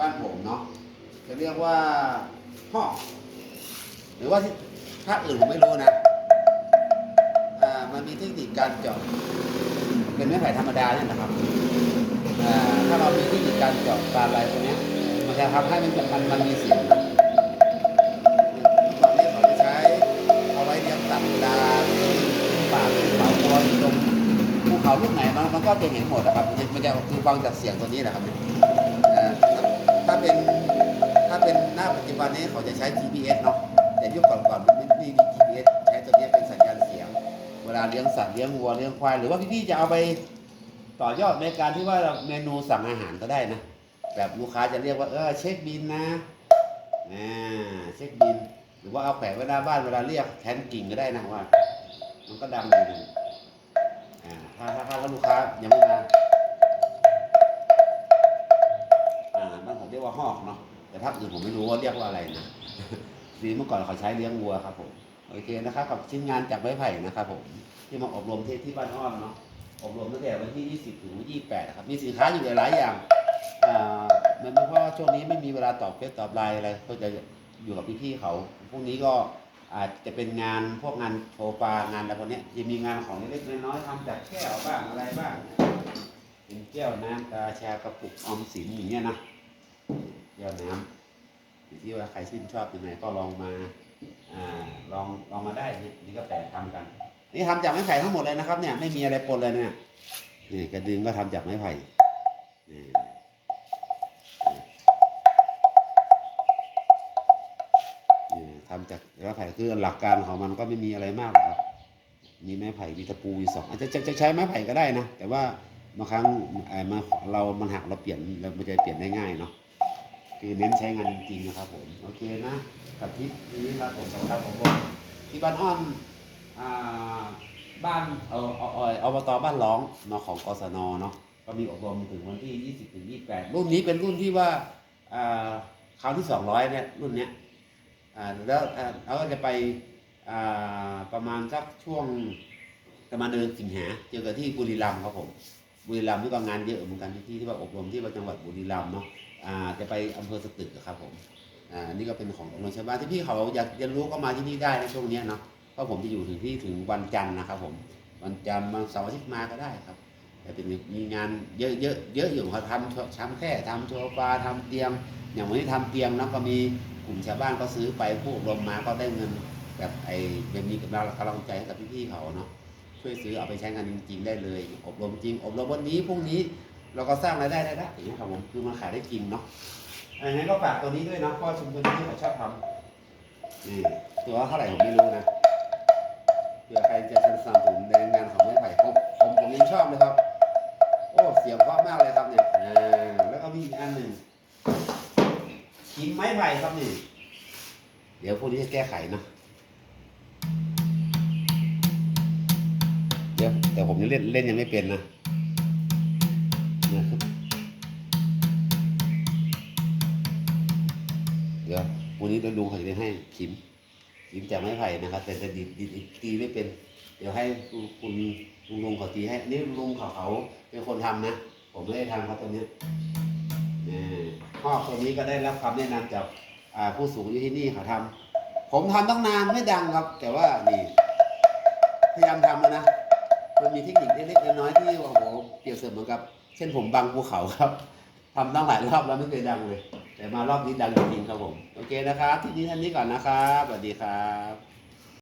บ้านผมเนาะจะเรียกว่าห่อหรือว่าที่ภาคอื่นผมไม่รู้นะอ่ามันมีเทคนิคการเจาะเป็นไม้ไผ่ธรรมดาเนี่ยนะครับอ่าถ้าเรามีเทคนิคการเจาะการอะไรตรงนี้มันจะทำให้มันมันมันมีเสียงตอนนี้เขใช้เอาไว้เลี้ยงตับดาป่าขึ้นเขาตัวตรงภูเขาลูกไหนมันมันก็จะเห็นหมดนะครับมันจะคือฟังจากเสียงตัวนี้นะครับ เป็นหน้าปัจจุบันนี้เขาจะใช้ GPS เนาะแต่ยุคก่อนๆมันไม่มี GPS ใช้ตัวนี้เป็นสัญญาณเสียง เวลาเลี้ยงสัตว์เลี้ยงวัวเลี้ยงควายหรือว่าพี่ๆจะเอาไปต่อยอดในการที่ว่าเมนูสั่งอาหารก็ได้นะแบบลูกค้าจะเรียกว่าเออเช็คบินนะอ่าเช็คบิน หรือว่าเอาแขวนไว้หน้าบ้านเวลาเรียกแทนกิ่งก็ได้นะว่า มันก็ดังเลยนะอ่าถ้าถ้าถ้าลูกค้ายังไม่มาอ่าบ้านผมเรียกว่าหอกเนาะ แต่ภาคอื่นผมไม่รู้ว่าเรียกว่าอะไรนะดีเมื่อก่อนเขาใช้เลี้ยงวัวครับผมโอเคนะครับกับชิ้นงานจากไม้ไผ่นะครับผมที่มาอบรมที่ที่บ้านอ้อมเนาะอบรมตั้งแต่วันที่ 20 ถึง 28ครับ มีสินค้าอยู่หลายอย่างอ่ามันไม่เพราะว่าช่วงนี้ไม่มีเวลาตอบเฟซตอบไลน์อะไรก็จะอยู่กับพี่ๆเขา พวกนี้ก็อาจจะเป็นงานพวกงานโชว์ปลางานอะไรพวกนี้ยจะมีงานของเล็กๆน้อยๆทำจากแก้วบ้างอะไรบ้าง เป็นแก้วน้ำกาชากระปุกออมสินอย่างเงี้ยนะ แก้วน้ำอยู่ที่ว่าใครชื่นชอบยังไงก็ลองมาอ่าลองลองมาได้นี่นี่ก็แปลทำกัน นี่ทำจากไม้ไผ่ทั้งหมดเลยนะครับ เนี่ยไม่มีอะไรปนเลยเนี่ยนี่กระดึงก็ทำจากไม้ไผ่นี่ทำจากไม้ไผ่คือหลักการของมันก็ไม่มีอะไรมากหรอกครับ มีไม้ไผ่มีตะปูมีสองอาจจะจะใช้ไม้ไผ่ก็ได้นะแต่ว่าบางครั้งไอ้มาเรา มันหักเราเปลี่ยนเราไม่จะเปลี่ยนได้ง่ายเนาะ คือเน้นใช้งานจริงๆนะครับผมโอเคนะกับที่นี้ครับผมสำหรับผมที่บ้านอ้อมอ่าบ้านเออเออเอออบตบ้านร้องเนาะของกศนเนาะก็มีอบรมถึงวันที่ 20ถึง28 รุ่นนี้เป็นรุ่นที่ว่าอ่าคราวที่ 200เนี่ยรุ่นเนี้ยอ่าแล้วเราก็จะไปอ่าประมาณสักช่วงประมาณเดือนสิงหาเจอกันที่บุรีรัมย์ครับผมบุรีรัมย์นี่ก็งานเยอะเหมือนกันที่ที่ว่าอบรมที่ว่าจังหวัดบุรีรัมย์เนาะ อ่าจะไปอำเภอสตึกครับผมอ่านี่ก็เป็นของโรงชาวบ้านที่พี่เขาอยากเรียนรู้ก็มาที่นี่ได้ในช่วงเนี้ยเนาะเพราะผมจะอยู่ถึงที่ถึงวันจันทร์นะครับ ผมวันจันทร์วันเสาร์อาทิตย์มาก็ได้ครับแต่เป็นมีงานเยอะเยอะเยอะอยู่ครับทำช้ำแค่ทำโชว์ปลาทำเตียง อย่างวันนี้ทำเตียงนะก็มีกลุ่มชาวบ้านก็ซื้อไปผู้อบรมมาก็ได้เงินแบบไอ้เป็นมีกำลังกำลังใจให้กับพี่ๆเขาเนาะช่วยซื้อเอาไปใช้งานจริง ๆ ได้เลย อบรมจริง อบรมวันนี้พรุ่งนี้ เราก็สร้างรายได้ได้แล้วอย่างนี้ยครับผมคือมันขายได้จริงเนาะอันนี้ก็ฝากตัวนี้ด้วยนะเพราะชุมชนที่เขาชอบทำนี่ตัวเท่าไหร่ผมไม่รู้นะเผื่อใครจะสนับสนุนในงานของไม้ไผ่ผมผมผมยังชอบเลยครับ โอ้เสียงเพราะมากเลยครับเนี่ยอ่าแล้วก็มีอีกอันหนึ่งหินไม้ไผ่ครับนี่เดี๋ยวพวกนี้จะแก้ไขเนาะเดี๋ยวแต่ผมยังเล่นเล่นยังไม่เป็นนะ ดี๋ยววันนี้เราลุงเขาจะได้ให้ขิมขิมจากไม้ไผ่นะครับ แต่จะดีดดีดตีไม่เป็น เดี๋ยวให้คุณลุงลุงเขาตีให้นี่ลุงเขาเขาเป็นคนทำนะ ผมไม่ได้ทำครับตัวนี้ยอ่พ่อตัวนี้ก็ได้รับคำแนะนำจากอ่าผู้สูงอายุที่นี่เขาทำผมทำตั้งนานไม่ดังครับ แต่ว่านี่พยายามทำแล้วนะมันมีเทคนิคเล็กๆน้อยๆที่ว่าโอ้โหเปรียบเสมือนกับ เช่นผมบังภูเขาครับทำตั้งหลายรอบแล้วไม่เคยดังเลย แต่มารอบนี้ดังจริงครับผม โอเคนะครับ ที่นี้ท่านนี้ก่อนนะครับสวัสดีครับ